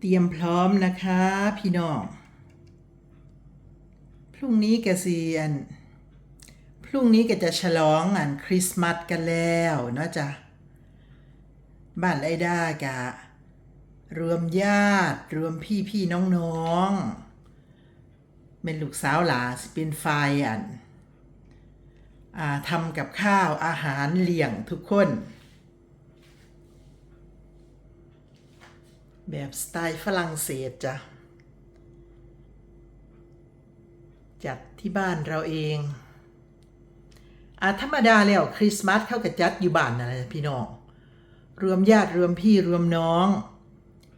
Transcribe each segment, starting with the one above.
เตรียมพร้อมนะคะพี่น้อง พรุ่งนี้กสิอัน พรุ่งนี้ก็จะฉลองอันคริสต์มาสกันแล้วเนาะจ๊ะบ้านไอด้ากะ รวมญาติรวมพี่พี่น้องน้องเป็นลูกสาวหลาสเป็นไฟอันอทำกับข้าวอาหารเลี้ยงทุกคน แบบสไตล์ฝรั่งเศสจ้ะจัดที่บ้านเราเองอาธรรมดาแล้วคริสต์มาสเข้ากับจัดอยู่บ้านนะพี่น้อง รวมญาติรวมพี่รวมน้อง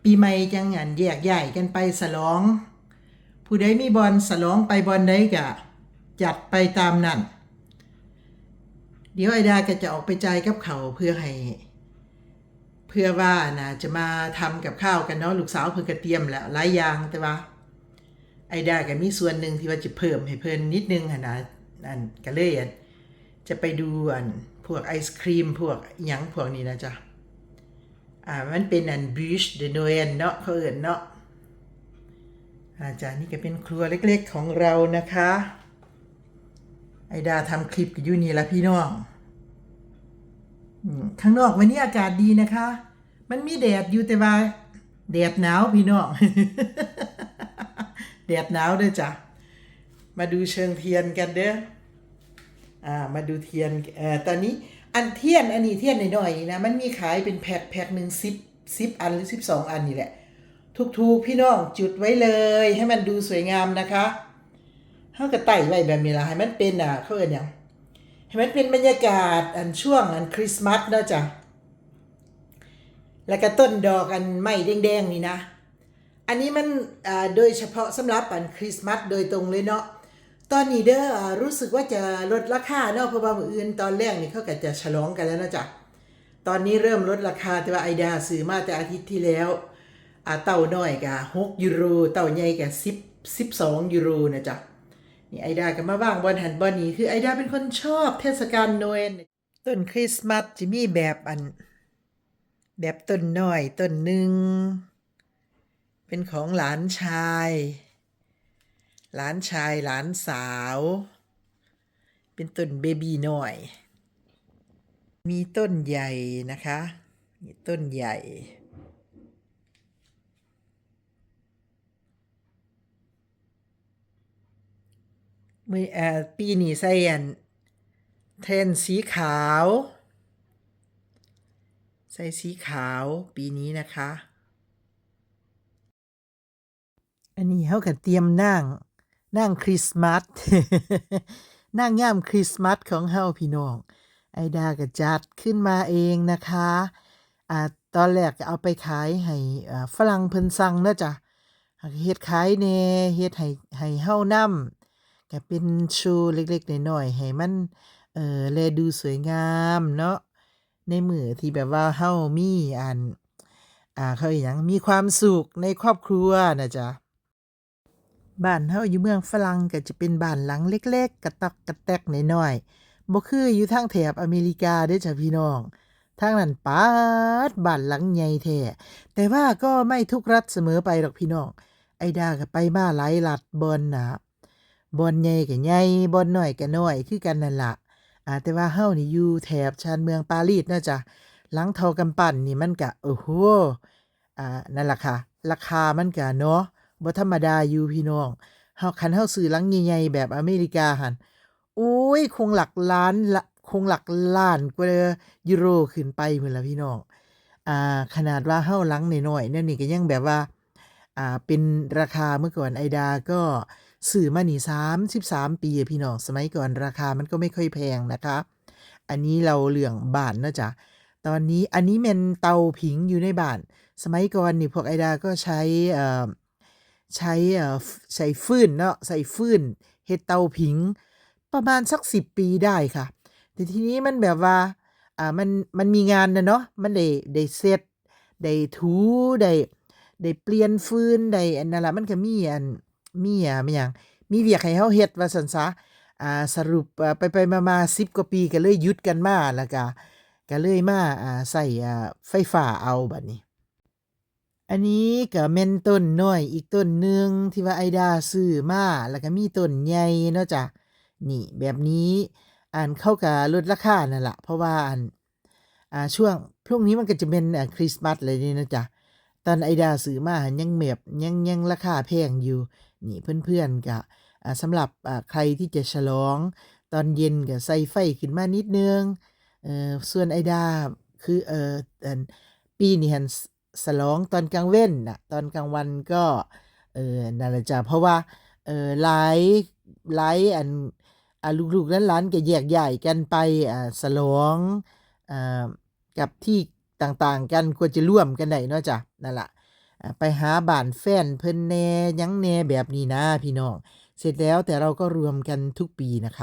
ปีใหม่จังงานแยกย้ายกันไปสลอง ผู้ใดมีบอลสลองไปบอลใดกะ จัดไปตามนั้นเดี๋ยวไอดาก็จะออกไปจ่ายกับเขาเพื่อให้ เพื่อว่านะจะมาทำกับข้าวกันเนาะลูกสาวเพิ่งกระเตรียมแล้วหลายอย่างแต่ว่า ไอดาก็มีส่วนหนึ่งที่ว่าจะเพิ่มให้เพิ่นนิดนึงหั่นนะอันก็เลยอันจะไปดูอันพวกไอศครีมพวกหยังพวกนี้นะจ๊ะอ่ามันเป็นอันบูชเดโนเอนเนาะเขาเอิ้นเนาะอาจารย์นี่ก็เป็นครัวเล็กๆของเรานะคะ ไอดาทำคลิปอยู่นี่ละพี่น้อง ข้างนอกวันนี้อากาศดีนะคะ มันมีแดดอยู่แต่ว่าแดดหนาวพี่น้องแดดหนาวเด้อจ้ะ มาดูเชิงเทียนกันเด้ออ่ามาดูเทียนเอ่อตอนนี้อันเทียนอันนี้เทียนหน่อยๆนะมันมีขายเป็นแพ็คแพ็คหนึ่งสิบสิบอันหรือสิบสองอันนี่แหละทุกๆพี่น้องจุดไว้เลยให้มันดูสวยงามนะคะเขาก็ไต่ไว้แบบนี้ละให้มันเป็นอะเขาเอิ้นหยัง ให้มันเป็นบรรยากาศอันช่วงอันคริสต์มาสเนาะจ้ะแล้วก็ต้นดอกอันไม้แดงๆนี่นะ อันนี้มันอ่าโดยเฉพาะสำหรับอันคริสต์มาสโดยตรงเลยเนาะตอนนี้เด้อรู้สึกว่าจะลดราคาเนาะเพราะว่ามืออื่นตอนแรกนี่เขาก็จะฉลองกันแล้วนะจ๊ะตอนนี้เริ่มลดราคาแต่ว่าไอดาซื้อมาแต่อาทิตย์ที่แล้วอ่าเต่าน้อยกะ6ยูโรเต่าใหญ่กะ10 12ยูโรนะจ๊ะ นี่ไอดาก็มาว่างบอลหันบอลนี้คือไอดาเป็นคนชอบเทศกาลโนเอลต้นคริสต์มาสจะมีแบบอัน แบบต้นน้อยต้นหนึ่ง เป็นของหลานชาย หลานชายหลานสาว เป็นต้นเบบีน้อย มีต้นใหญ่นะคะมีต้นใหญ่ มือเอ่อปีนี้ใส่อันเทรนสีขาว ใส่สีขาวปีนี้นะคะ อันนี้เขาก็เตรียมนั่งนั่งคริสต์มาสนั่งย่ามคริสต์มาสของเฮาพี่น้อง ไอดาก็จัดขึ้นมาเองนะคะอ่าตอนแรกก็เอาไปขายให้อ่าฝรั่งเพิ่นสั่งเนาะจ้ะเฮ็ดขายแน่เฮ็ดให้ให้เฮานำ ก็เป็นโชว์เล็กๆน้อยๆให้มันเออแลดูสวยงามเนาะในมือที่แบบว่าเฮามีอันอ่าเขาอิ้นหยังมีความสุขในครอบครัวนะจ๊ะบ้านเฮาอยู่เมืองฝรั่งก็จะเป็นบ้านหลังเล็ก ๆ กระต๊กกระแต๊กน้อยๆบ่คืออยู่ทางแถบอเมริกาเด้อจ้ะพี่น้องทางนั้นปาดบ้านหลังใหญ่แท้แต่ว่าก็ไม่ทุกรัฐเสมอไปหรอกพี่น้องไอ้ดาก็ไปมาหลายรัฐบอนนะ บอนใหญ่ก็ใหญ่บอนน้อยก็น้อยคือกันนั่นละอ่าแต่ว่าเฮานี่อยู่แถบชานเมืองปารีสเนาะจ้ะหลังเท่ากำปั้นนี่มันก็โอ้โฮอ่านั่นล่ะค่ะ ราคามันก็เนาะบ่ธรรมดาอยู่พี่น้องเฮาคันเฮาซื้อหลังใหญ่ๆแบบอเมริกาหันโอ้ยคงหลักล้านละคงหลักล้านกว่ายูโรขึ้นไปพุ่นละพี่น้องอ่าขนาดว่าเฮาหลังน้อยๆนั่นนี่ก็ยังแบบว่าอ่าเป็นราคาเมื่อก่อนไอดาก็ ซื้อมานี่33ปีพี่น้องสมัยก่อนราคามันก็ไม่ค่อยแพงนะคะ อันนี้เราเรื่องบ้านเนาะจ้ะตอนนี้อันนี้แม่นเตาผิงอยู่ในบ้าน สมัยก่อนนี่พวกไอดาก็ใช้ใช้เอ่ฟใช้ฟืนเนาะใส่ฟืนเฮ็ดเตาผิง ประมาณสัก10ปีได้ค่ะ แต่ทีนี้มันแบบว่าอ่ามันมันมีงานนะเนาะมันได้ได้เซ็ดได้ถูได้ได้เปลี่ยนฟืนได้อันนั่นละมันก็มีอัน มีอ่ามีหยังมีเวียกให้เฮาเฮ็ดว่าซั่นซะอ่าสรุปอ่าไปๆมาๆ10กว่าปีก็เลยหยุดกันมาแล้วก็ก็เลยมาอ่าใช้อ่าไฟฟ้าเอาบัดนี้ อันนี้ก็แม่นต้นน้อยอีกต้นหนึ่งที่ว่าไอดาซื้อมาแล้วก็มีต้นใหญ่เนาะจ้ะนี่แบบนี้อ่านเข้ากับลดราคานั่นแหละเพราะว่าอันอ่าช่วงพรุ่งนี้มันก็จะเป็นคริสต์มาสเลยนี่นะจ๊ะตอนไอดาซื้อมายังแบบยังยังราคาแพงอยู่ นี่เพื่อนๆก็อ่าสำหรับใครที่จะฉลอง ตอนเย็นก็ใส่ไฟขึ้นมานิดนึงส่วนไอดาคือเออปีนี้หันสลองตอนกลางเว้นนะตอนกลางวันก็เออนั่นแหละจ้ะเพราะว่าเออหลายหลายอันอ่าลูกๆและหลานก็แยกย้ายกันไปอ่าฉลองอ่ากับที่ต่างๆกันควรจะร่วมกันได้เนาะจ้ะนั่นล่ะ ไปหาบ้านแฟนเพิ่นแน่ยังแน่แบบนี้นะพี่น้อง เสร็จแล้วแต่เราก็รวมกันทุกปีนะคะ